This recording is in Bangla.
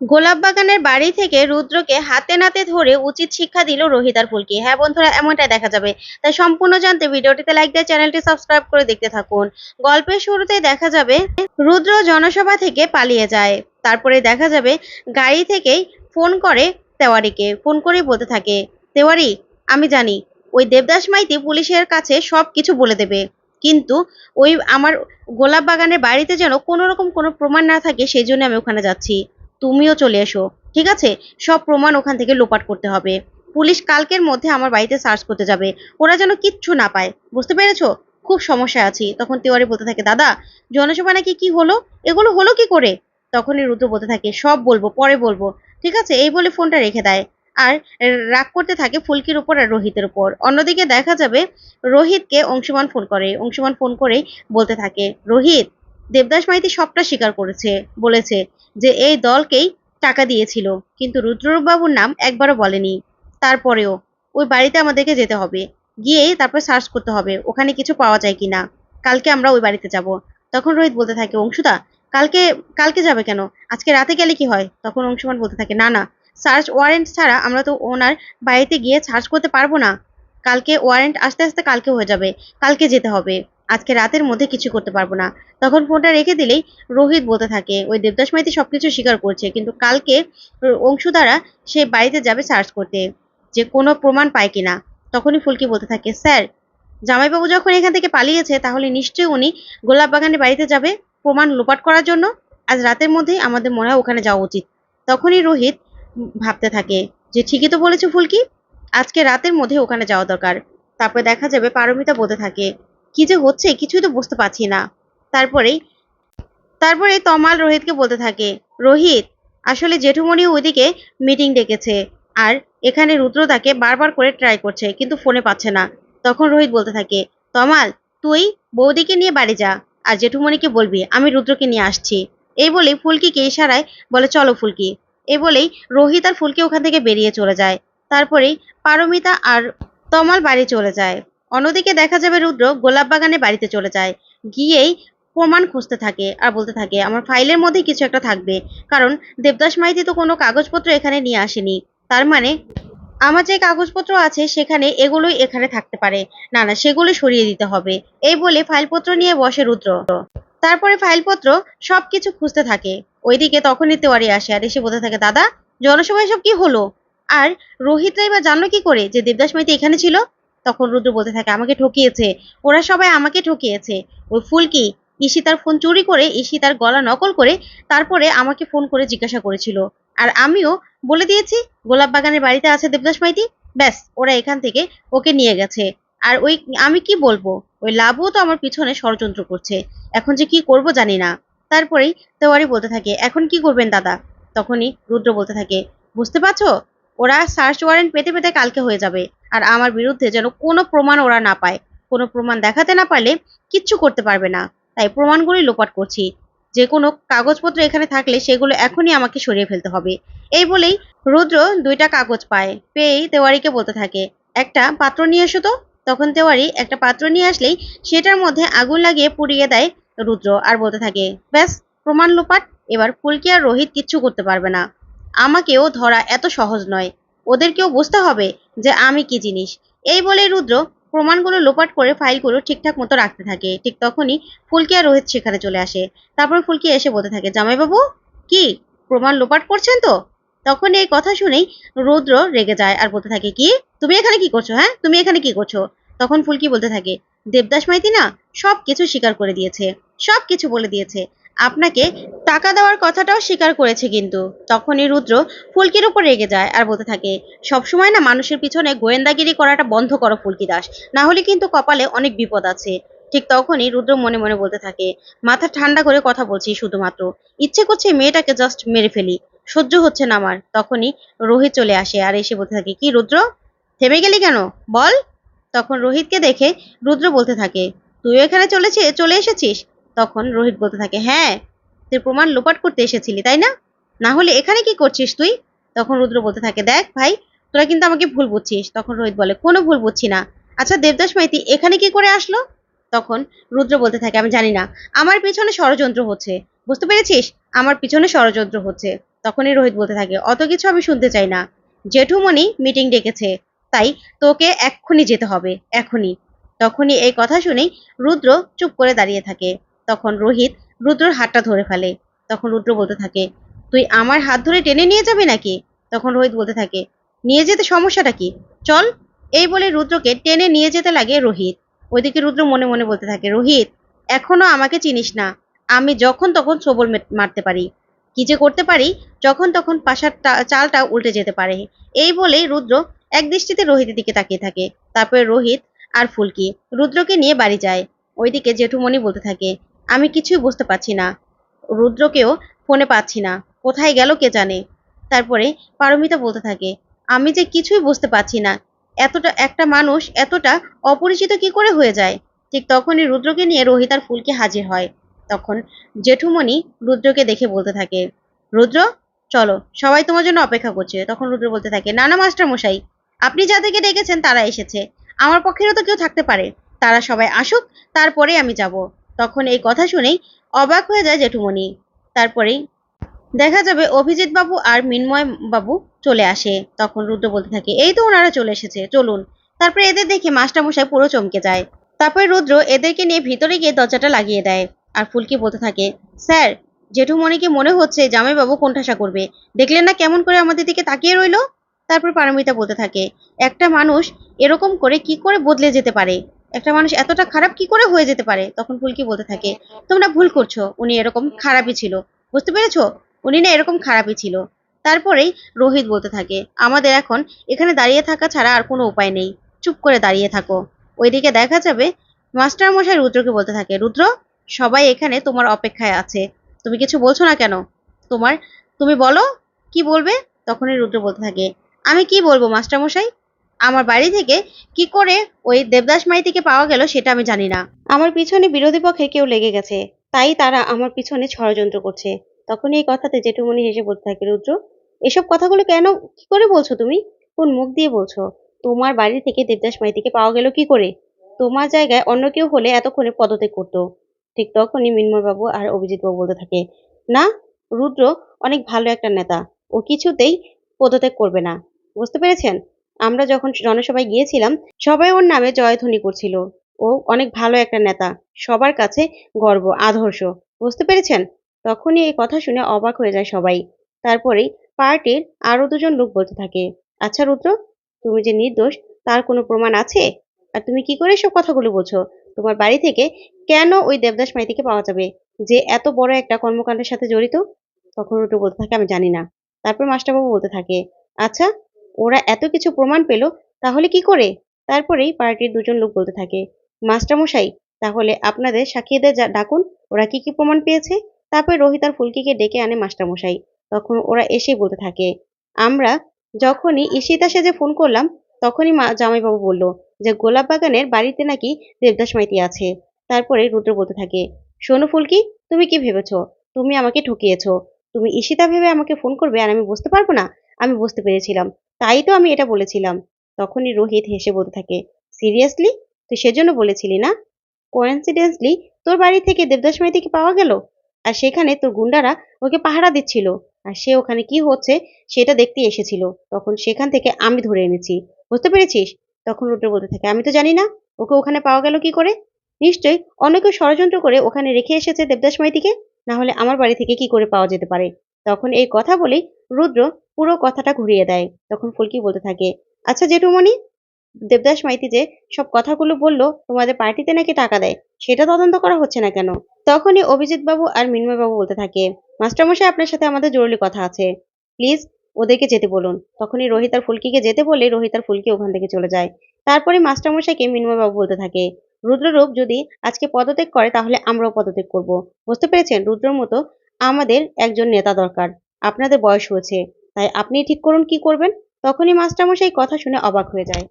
গোলাপ বাগানের বাড়ি থেকে রুদ্রকে হাতে নাতে ধরে উচিত শিক্ষা দিল রোহিত আর ফুলকি। হ্যাঁ বন্ধুরা, এমনটাই দেখা যাবে। তাই সম্পূর্ণ জানতে ভিডিওটিতে লাইক দিয়ে চ্যানেলটি সাবস্ক্রাইব করে দেখতে থাকুন। গল্পের শুরুতে দেখা যাবে, রুদ্র জনসভা থেকে পালিয়ে যায়। তারপরে দেখা যাবে, গাড়ি থেকেই ফোন করে তেওয়ারিকে। ফোন করেই বলতে থাকে, তেওয়ারি, আমি জানি, ওই দেবদাস মাইতি পুলিশের কাছে সব কিছু বলে দেবে। কিন্তু ওই আমার গোলাপ বাগানের বাড়িতে যেন কোনো রকম কোনো প্রমাণ না থাকে, সেই জন্য আমি ওখানে যাচ্ছি। তুমিও চলে এসো, ঠিক আছে? সব প্রমাণ ওখান থেকে লোপাট করতে হবে। পুলিশ কালকের মধ্যে আমার বাড়িতে সার্চ করতে যাবে। ওরা যেন কিচ্ছু না পায়, বুঝতে পেরেছ? খুব সমস্যায় আছি। তখন তিওয়ারি বলতে থাকে, দাদা, জনসভা নাকি কি হলো? এগুলো হলো কি করে? তখনই রুদ্র বলতে থাকে, সব বলব, পরে বলব। ঠিক আছে? এই বলে ফোনটা রেখে দেয়। আর রাগ করতে থাকে ফুলকির উপর আর রোহিতের উপর। অন্যদিকে দেখা যাবে, রোহিতকে অংশুমান ফোন করে, অংশুমান ফোন করেই বলতে থাকে, রোহিত, দেবদাস মাইতি সবটা স্বীকার করেছে, বলেছে। যে এই দলকেই টাকা দিয়েছিল। কিন্তু রুদ্রবাবুর নাম একবারও বলেনি। তারপরেও ওই বাড়িতে আমাদেরকে যেতে হবে। গিয়ে তারপর সার্চ করতে হবে, ওখানে কিছু পাওয়া যায় কিনা। কালকে আমরা ওই বাড়িতে যাব। তখন রোহিত বলতে থাকে, অংশুদা, কালকে কালকে যাবে কেন? আজকে রাতে গেলে কি হয়? তখন অংশুমান বলতে থাকে, না না সার্চ ওয়ারেন্ট ছাড়া আমরা তো ওনার বাড়িতে গিয়ে সার্চ করতে পারব না। কালকে ওয়ারেন্ট আস্তে আস্তে কালকে হয়ে যাবে। কালকে যেতে হবে। আজকে রাতের মধ্যে কিছু করতে পারব না। তখন ফোনটা রেখে দিলেই রোহিত বলতে থাকে, ওই দেবদাস মাইতি সবকিছু স্বীকার করছে, কিন্তু কালকে অংশু দ্বারা সে বাড়িতে যাবে সার্চ করতে, যে কোনো প্রমাণ পায় কিনা। তখনই ফুলকি বলতে থাকে, স্যার, জামাইবাবু যখন এখান থেকে পালিয়েছে, তাহলে নিশ্চয়ই উনি গোলাপ বাগানের বাড়িতে যাবে প্রমাণ লোপাট করার জন্য? আজ রাতের মধ্যেই আমাদের মনে হয় ওখানে যাওয়া উচিত। তখনই রোহিত ভাবতে থাকে, যে ঠিকই তো বলেছ ফুলকি, আজকে রাতের মধ্যে ওখানে যাওয়া দরকার। তারপরে দেখা যাবে পারমিতা বলতে থাকে কি যে হচ্ছে কিছুই তো বুঝতে পারছি না। তারপরেই তারপরে তমাল রোহিতকে বলতে থাকে, রোহিত, আসলে জেঠুমণি ওইদিকে মিটিং ডেকেছে আর এখানে রুদ্র তাকে বারবার করে ট্রাই করছে কিন্তু ফোনে পাচ্ছে না। তখন রোহিত বলতে থাকে, তমাল, তুই বৌদিকে নিয়ে বাড়ি যা আর জেঠুমণিকে বলবি, আমি রুদ্রকে নিয়ে আসছি। এই বলেই ফুলকিকে ইশারায় বলে, চলো ফুলকি। এই বলেই রোহিত আর ফুলকি ওখান থেকে বেরিয়ে চলে যায়। তারপরেই পারমিতা আর তমাল বাড়ি চলে যায়। অন্যদিকে দেখা যাবে রুদ্র গোলাপ বাগানে বাড়িতে চলে যায়। গিয়েই প্রমাণ খুঁজতে থাকে আর বলতে থাকে, আমার ফাইলের মধ্যে কিছু একটা থাকবে। কারণ দেবদাস মাইতি তো কোনো কাগজপত্র এখানে নিয়ে আসেনি। তার মানে আমার যে কাগজপত্র আছে সেখানে এগুলোই এখানে থাকতে পারে। না না, সেগুলো সরিয়ে দিতে হবে। এই বলে ফাইলপত্র নিয়ে বসে রুদ্র। তারপরে ফাইলপত্র সবকিছু খুঁজতে থাকে। ওইদিকে তখনই তেওয়ারি আসে আর এসে বলতে থাকে, দাদা, জনসভায় সব কি হলো? আর রোহিত রাই বা জানলো কি করে যে দেবদাস মাইতি এখানে ছিল? তখন রুদ্র বলতে থাকে, আমাকে ঠকিয়েছে। ওরা সবাই আমাকে ঠকিয়েছে। ওই ফুলকি ইসি তার ফোন চুরি করে ইসি তার গলা নকল করে তারপরে আমাকে ফোন করে জিজ্ঞাসা করেছিল। আর আমিও বলে দিয়েছি, গোলাপ বাগানের বাড়িতে আছে দেবদাস মাইতি? ব্যাস, ওরা এখান থেকে ওকে নিয়ে গেছে। আর ওই, আমি কি বলব? ওই লাভও তো আমার পিছনে ষড়যন্ত্র করছে। এখন যে কি করব জানি না। তারপরেই তেওয়ারি বলতে থাকে, এখন কি করবেন দাদা? তখনই রুদ্র বলতে থাকে, বুঝতে পারছ? ওরা সার্চ ওয়ারেন্ট পেতে পেতে কালকে হয়ে যাবে। আর আমার বিরুদ্ধে যেন কোনো প্রমাণ ওরা না পায়। কোনো প্রমাণ দেখাতে না পারলে কিচ্ছু করতে পারবে না। তাই প্রমাণগুলি লোপাট করছি। যে কোনো কাগজপত্র এখানে থাকলে সেগুলো এখনই আমাকে সরিয়ে ফেলতে হবে। এই বলেই রুদ্র দুইটা কাগজ পায়। পেয়েই তেওয়ারিকে বলতে থাকে, একটা পাত্র নিয়ে এসো তো। তখন তেওয়ারি একটা পাত্র নিয়ে আসলেই সেটার মধ্যে আগুন লাগিয়ে পুড়িয়ে দেয় রুদ্র। আর বলতে থাকে, ব্যাস, প্রমাণ লোপাট। এবার ফুলকি আর রোহিত কিচ্ছু করতে পারবে না। আমাকেও ধরা এত সহজ নয়। ওদেরকেও বুঝতে হবে যে আমি কি জিনিস। এই বলে রুদ্র প্রমাণগুলো লোপাট করে ফাইলগুলো ঠিকঠাক মতো রাখতে থাকে। ঠিক তখনই ফুলকি আর রোহিত সেখানে চলে আসে। তারপর ফুলকি এসে বলতে থাকে, জামাইবাবু, কি? প্রমাণ লোপাট করছেন তো? তখন এই কথা শুনেই রুদ্র রেগে যায় আর বলতে থাকে, কি? তুমি এখানে কি করছ হ্যাঁ? তুমি এখানে কি করছ? তখন ফুলকি বলতে থাকে, দেবদাস মাইতি না সব কিছু স্বীকার করে দিয়েছে সব কিছু বলে দিয়েছে। আপনাকে টাকা দেওয়ার কথাটাও স্বীকার করেছে কিন্তু। তখনই রুদ্র ফুলকির উপর রেগে যায় আর বলতে থাকে, সবসময় না মানুষের পিছনে গোয়েন্দাগিরি করাটা বন্ধ করো ফুলকি দাস না হলে কিন্তু কপালে অনেক বিপদ আছে। ঠিক তখনই রুদ্র মনে মনে বলতে থাকে, মাথা ঠান্ডা করে কথা বলছি শুধুমাত্র। ইচ্ছে করছে মেয়েটাকে জাস্ট মেরে ফেলি। সহ্য হচ্ছে না আমার। তখনই রোহিত চলে আসে আর এসে বলতে থাকে, কি রুদ্র? থেমে গেলি কেন? বল। তখন রোহিতকে দেখে রুদ্র বলতে থাকে, তুইও এখানে চলেছে, চলে এসেছিস? তখন রোহিত বলতে থাকে হ্যাঁ তুই প্রমাণ লোপাট করতে এসেছিলি, তাই না? না হলে এখানে কি করছিস তুই? তখন রুদ্র বলতে থাকে, দেখ ভাই, তোরা কিন্তু আমাকে ভুল বুঝছিস। তখন রোহিত বলে, কোনো ভুল বুঝছি না। আচ্ছা দেবদাস মাইতি, এখানে কি করে আসলো? তখন রুদ্র বলতে থাকে, আমি জানি না। আমার পিছনে ষড়যন্ত্র হচ্ছে। বুঝতে পেরেছিস? আমার পিছনে ষড়যন্ত্র হচ্ছে। তখনই রোহিত বলতে থাকে, অত কিছু আমি শুনতে চাই না। জেঠুমণি মিটিং ডেকেছে, তাই তোকে এক্ষুনি যেতে হবে, এখনই। তখনই এই কথা শুনেই রুদ্র চুপ করে দাঁড়িয়ে থাকে। তখন রোহিত রুদ্রর হাতটা ধরে ফেলে। তখন রুদ্র বলতে থাকে, তুই আমার হাত ধরে টেনে নিয়ে যাবি নাকি? তখন রোহিত বলতে থাকে, নিয়ে যেতে সমস্যাটা কি? চল। এই বলে রুদ্রকে টেনে নিয়ে যেতে লাগে রোহিত। ওইদিকে রুদ্র মনে মনে বলতে থাকে, রোহিত, এখনও আমাকে চিনিস না। আমি যখন তখন সবল মারতে পারি। কি যে করতে পারি, যখন তখন পাশার চালটা উল্টে যেতে পারে। এই বলেই রুদ্র এক দৃষ্টিতে রোহিতের দিকে তাকিয়ে থাকে। তারপরে রোহিত আর ফুলকি, রুদ্রকে নিয়ে বাড়ি যায়। ওইদিকে জেঠুমণি বলতে থাকে আমি কিছুই বুঝতে পারছি না। রুদ্রকেও ফোনে পাচ্ছি না। কোথায় গেল কে জানে? তারপরে পারমিতা বলতে থাকে, আমি যে কিছুই বুঝতে পারছি না। এতটা, একটা মানুষ এতটা অপরিচিত কি করে হয়ে যায়? ঠিক তখনই রুদ্রকে নিয়ে রোহিত আর ফুলকি হাজির হয়। তখন জেঠুমণি রুদ্রকে দেখে বলতে থাকে, রুদ্র, চলো, সবাই তোমার জন্য অপেক্ষা করছে। তখন রুদ্র বলতে থাকে, না না, মাস্টার মশাই, আপনি যাদেরকে ডেকেছেন তারা এসেছে। আমার পক্ষেরও তো কেউ থাকতে পারে। তারা সবাই আসুক, তারপরে আমি যাব। তখন এই কথা শুনেই অবাক হয়ে যায় জেঠুমণি। তারপরেই, দেখা যাবে অভিজিৎ বাবু আর মিন্ময় বাবু চলে আসে। তখন রুদ্র বলতে থাকে, এই তো ওনারা চলে এসেছে, চলুন। তারপরে এদের দেখে মাস্টারমশাই পুরো চমকে যায়। তারপরে রুদ্র এদেরকে নিয়ে ভিতরে গিয়ে দরজাটা লাগিয়ে দেয় আর ফুলকি বলতে থাকে, স্যার, জেঠুমণিকে মনে হচ্ছে জামাইবাবু কোণঠাসা করবে। দেখলেন না কেমন করে আমাদের দিকে তাকিয়ে রইল? তারপর পারমিতা বলতে থাকে, একটা মানুষ এরকম করে কি করে বদলে যেতে পারে? একটা মানুষ এতটা খারাপ কি করে হয়ে যেতে পারে? তখন ফুলকি বলতে থাকে, তোমরা ভুল করছ, উনি এরকম খারাপই ছিল। বুঝতে পেরেছ? উনি না এরকম খারাপই ছিল। তারপরেই রোহিত বলতে থাকে, আমাদের এখন এখানে দাঁড়িয়ে থাকা ছাড়া আর কোনো উপায় নেই। চুপ করে দাঁড়িয়ে থাকো। ওইদিকে দেখা যাবে মাস্টার মশাই রুদ্রকে বলতে থাকে, রুদ্র, সবাই এখানে তোমার অপেক্ষায় আছে। তুমি কিছু বলছো না কেন? তোমার, তুমি বলো, কি বলবে? তখনই রুদ্র বলতে থাকে, আমি কি বলব মাস্টার মশাই আমার বাড়ি থেকে কি করে ওই দেবদাস মাইতিকে পাওয়া গেল সেটা আমি জানি না। আমার পিছনে বিরোধী পক্ষে কেউ লেগে গেছে, তাই তারা আমার পিছনে ষড়যন্ত্র করছে। তখন এই কথাতে জেঠুমণি হেসে বলতে থাকে, রুদ্র, এসব কথাগুলো কেন, কি করে বলছো তুমি? কোন মুখ দিয়ে বলছো? তোমার বাড়ি থেকে দেবদাস মাইতিকে পাওয়া গেল কি করে? তোমার জায়গায় অন্য কেউ হলে এতক্ষণে পদত্যাগ করতো। ঠিক তখনই মিন্ময়বাবু আর অভিজিৎবাবু বলতে থাকে, না, রুদ্র অনেক ভালো একটা নেতা। ও কিছুতেই পদত্যাগ করবে না। বুঝতে পেরেছেন? আমরা যখন জনসভায় গিয়েছিলাম, সবাই ওর নামে জয়ধ্বনি করছিল। ও অনেক ভালো একটা নেতা। সবার কাছে গর্ব, আদর্শ। বুঝতে পেরেছেন? তখনই এই কথা শুনে অবাক হয়ে যায় সবাই। তারপরেই পার্টির আরও দুজন লোক বলতে থাকে আচ্ছা রুদ্র, তুমি যে নির্দোষ, তার কোনো প্রমাণ আছে? আর তুমি কি করে সব কথাগুলো বলছো? তোমার বাড়ি থেকে কেন ওই দেবদাস মাইতিকে পাওয়া যাবে? যে এত বড় একটা কর্মকাণ্ডের সাথে জড়িত? তখন রুদ্র বলতে থাকে, আমি জানি না। তারপর মাস্টারবাবু বলতে থাকে আচ্ছা ওরা এত কিছু প্রমাণ পেল, তাহলে কি করে? তারপরেই পার্টির দুজন লোক বলতে থাকে, মাস্টারমশাই, তাহলে আপনাদের সাক্ষীদের ডাকুন, ওরা কি কি প্রমাণ পেয়েছে? তারপরে রোহিত আর ফুলকিকে ডেকে আনে মাস্টারমশাই। তখন ওরা এসেই বলতে থাকে, আমরা যখনই ঈশিতা সেজে ফোন করলাম, তখনই মা, জামাইবাবু বলল যে গোলাপ বাগানের বাড়িতে নাকি দেবদাস মাইতি আছে। তারপরে রুদ্র বলতে থাকে, শোনো ফুলকি, তুমি কি ভেবেছ? তুমি আমাকে ঠকিয়েছ। তুমি ঈশিতা ভেবে আমাকে ফোন করবে আর আমি বুঝতে পারব না? আমি বুঝতে পেরেছিলাম। তাই তো আমি এটা বলেছিলাম। তখনই রোহিত হেসে বলতে থাকে, সিরিয়াসলি? তুই সেজন্য বলেছিলি না? কোয়েন্সিডেন্সলি তোর বাড়ি থেকে দেবদাস মাইতিকে পাওয়া গেল? আর সেখানে তোর গুন্ডারা ওকে পাহারা দিচ্ছিল। আর সে ওখানে কি হচ্ছে সেটা দেখতে এসেছিল। তখন সেখান থেকে আমি ধরে এনেছি। বুঝতে পেরেছিস? তখন রুদ্র বলতে থাকে, আমি তো জানি না, ওকে ওখানে পাওয়া গেল কি করে? নিশ্চয়ই অনেকে ষড়যন্ত্র করে ওখানে রেখে এসেছে দেবদাস মাইতিকে। না হলে আমার বাড়ি থেকে কি করে পাওয়া যেতে পারে? তখন এই কথা বলেই রুদ্র পুরো কথাটা ঘুরিয়ে দেয়। তখন ফুলকি বলতে থাকে আচ্ছা জেঠুমণি, দেবদাস মাইতি যে সব কথাগুলো বলল, তোমাদের পার্টিতে নাকি টাকা দেয়? সেটা তদন্ত করা হচ্ছে না কেন? তখনই অভিজিৎ বাবু আর মিন্ময় বাবু বলতে থাকে, মাস্টারমশাই, আপনার সাথে আমাদের জরুরি কথা আছে। প্লিজ ওদেরকে যেতে বলুন। তখনই রোহিত আর ফুলকিকে যেতে বলে রোহিত আর ফুলকি ওখান থেকে চলে যায়। তারপরে মাস্টারমশাইকে মিন্ময় বাবু বলতে থাকে, রুদ্ররূপ যদি আজকে পদত্যাগ করে, তাহলে আমরাও পদত্যাগ করব। বুঝতে পেরেছেন? রুদ্রর মতো আমাদের একজন নেতা দরকার। আপনাদের বয়স হয়েছে। তাই আপনি ঠিক করুন কি করবেন? তখনই মাস্টারমশাই কথা শুনে অবাক হয়ে যায়।